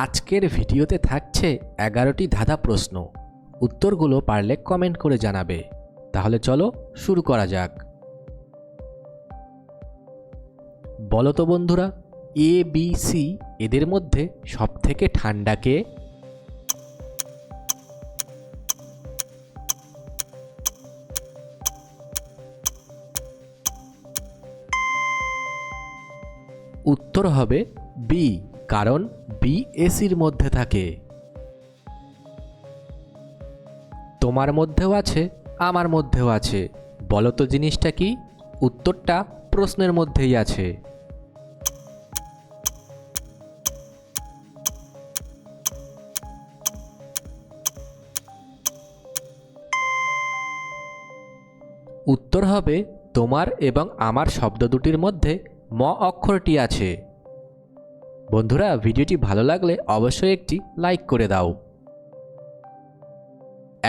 আজকের ভিডিওতে থাকছে এগারোটি ধাঁধা প্রশ্ন। উত্তরগুলো পারলে কমেন্ট করে জানাবে। তাহলে চলো শুরু করা যাক। বলো তো বন্ধুরা এ বি সি এদের মধ্যে সবথেকে ঠান্ডা কে? উত্তর হবে বি কারণ বি এসির মধ্যে থাকে। তোমার মধ্যেও আছে, আমার মধ্যেও আছে। বলো তো জিনিসটা কি? উত্তরটা প্রশ্নের মধ্যেই আছে। উত্তর হবে, তোমার এবং আমার শব্দ দুটির মধ্যে ম অক্ষরটি আছে। বন্ধুরা, ভিডিওটি ভালো লাগলে অবশ্যই একটি লাইক করে দাও।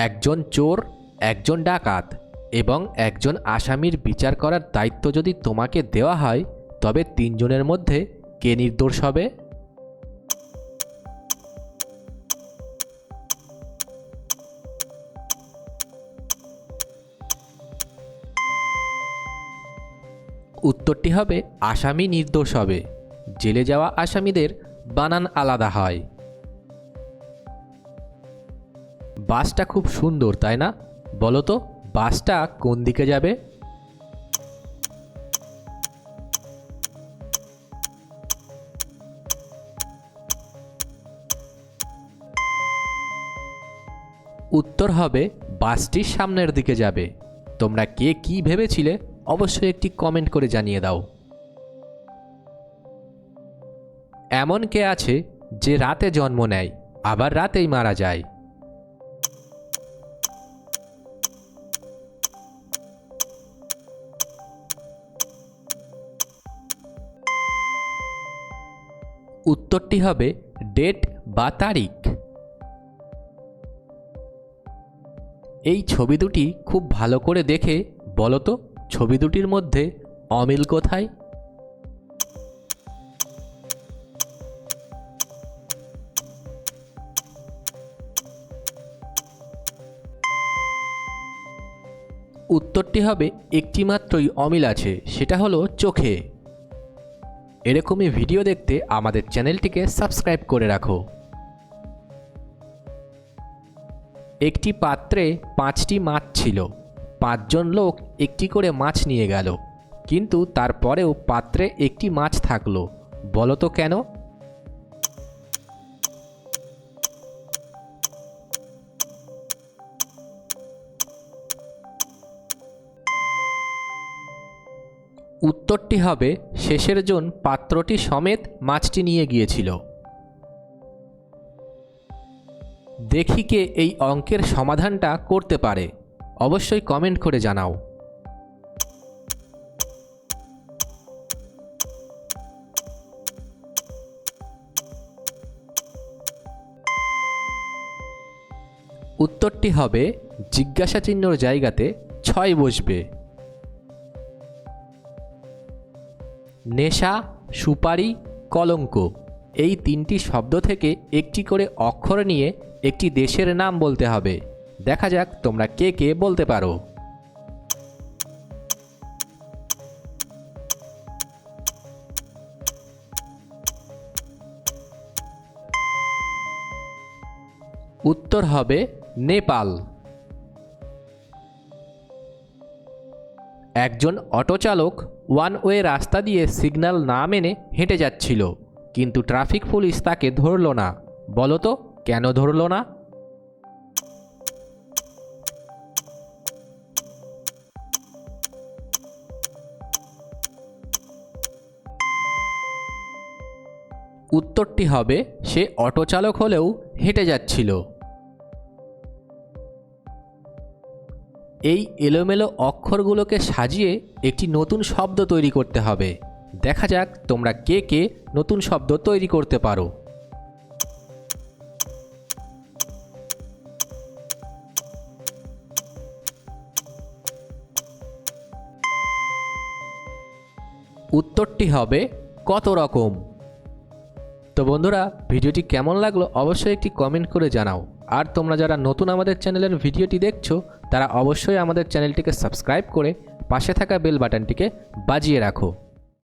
একজন চোর, একজন ডাকাত এবং একজন আসামির বিচার করার দায়িত্ব যদি তোমাকে দেওয়া হয়, তবে তিনজনের মধ্যে কে নির্দোষ হবে? উত্তরটি হবে, আসামি নির্দোষ হবে। জেলে যাওয়া আসামিদের বানান আলাদা হয়। বাসটা খুব সুন্দর, তাই না? বলো তো, বাসটা কোন দিকে যাবে? উত্তর হবে, বাসটি সামনের দিকে যাবে। তোমরা কে কি ভেবেছিলে? অবশ্যই একটি কমেন্ট করে জানিয়ে দাও। এমন কে আছে যে রাতে জন্ম নেয়, আবার রাতেই মারা যায়? উত্তরটি হবে ডেট বা তারিখ। এই ছবি দুটি খুব ভালো করে দেখে বলো তো, ছবি দুটির মধ্যে অমিল কোথায়? উত্তরটি হবে একটি মাত্রই অমিল আছে, সেটা হলো চোখে। এরকমই ভিডিও দেখতে আমাদের চ্যানেলটিকে সাবস্ক্রাইব করে রাখো। একটি পাত্রে পাঁচটি মাছ ছিল। পাঁচজন লোক একটি করে মাছ নিয়ে গেল। কিন্তু তারপরেও পাত্রে একটি মাছ থাকল। বলো তো কেন? উত্তরটি হবে, শেষের জন পাত্রটি সমেত মাছটি নিয়ে গিয়েছিল। দেখি কে এই অঙ্কের সমাধানটা করতে পারে। অবশ্যই কমেন্ট করে জানাও। উত্তরটি হবে জিজ্ঞাসা চিহ্নর জায়গাতে ছয় বসবে। নেশা, সুপারি, কলঙ্ক এই তিনটি শব্দ থেকে একটি করে অক্ষর নিয়ে একটি দেশের নাম বলতে হবে। দেখা যাক তোমরা কে কে বলতে পারো। উত্তর হবে নেপাল। একজন অটো চালক ওয়ান ওয়ে রাস্তা দিয়ে সিগন্যাল না মেনে হেঁটে যাচ্ছিল, কিন্তু ট্রাফিক পুলিশ তাকে ধরল না। বলো তো, কেন ধরল না? উত্তরটি হবে, সে অটো চালক হলেও হেঁটে যাচ্ছিল। এই এলোমেলো অক্ষরগুলোকে সাজিয়ে একটি নতুন শব্দ তৈরি করতে হবে। দেখা যাক তোমরা কে কে নতুন শব্দ তৈরি করতে পারো। উত্তরটি হবে কত রকম? তো বন্ধুরা, ভিডিওটি কেমন লাগল অবশ্যই একটি কমেন্ট করে জানাও। আর তোমরা যারা নতুন আমাদের চ্যানেলের ভিডিওটি দেখছ তারা অবশ্যই আমাদের চ্যানেলটিকে সাবস্ক্রাইব করে পাশে থাকা বেল বাটনটিকে বাজিয়ে রাখো।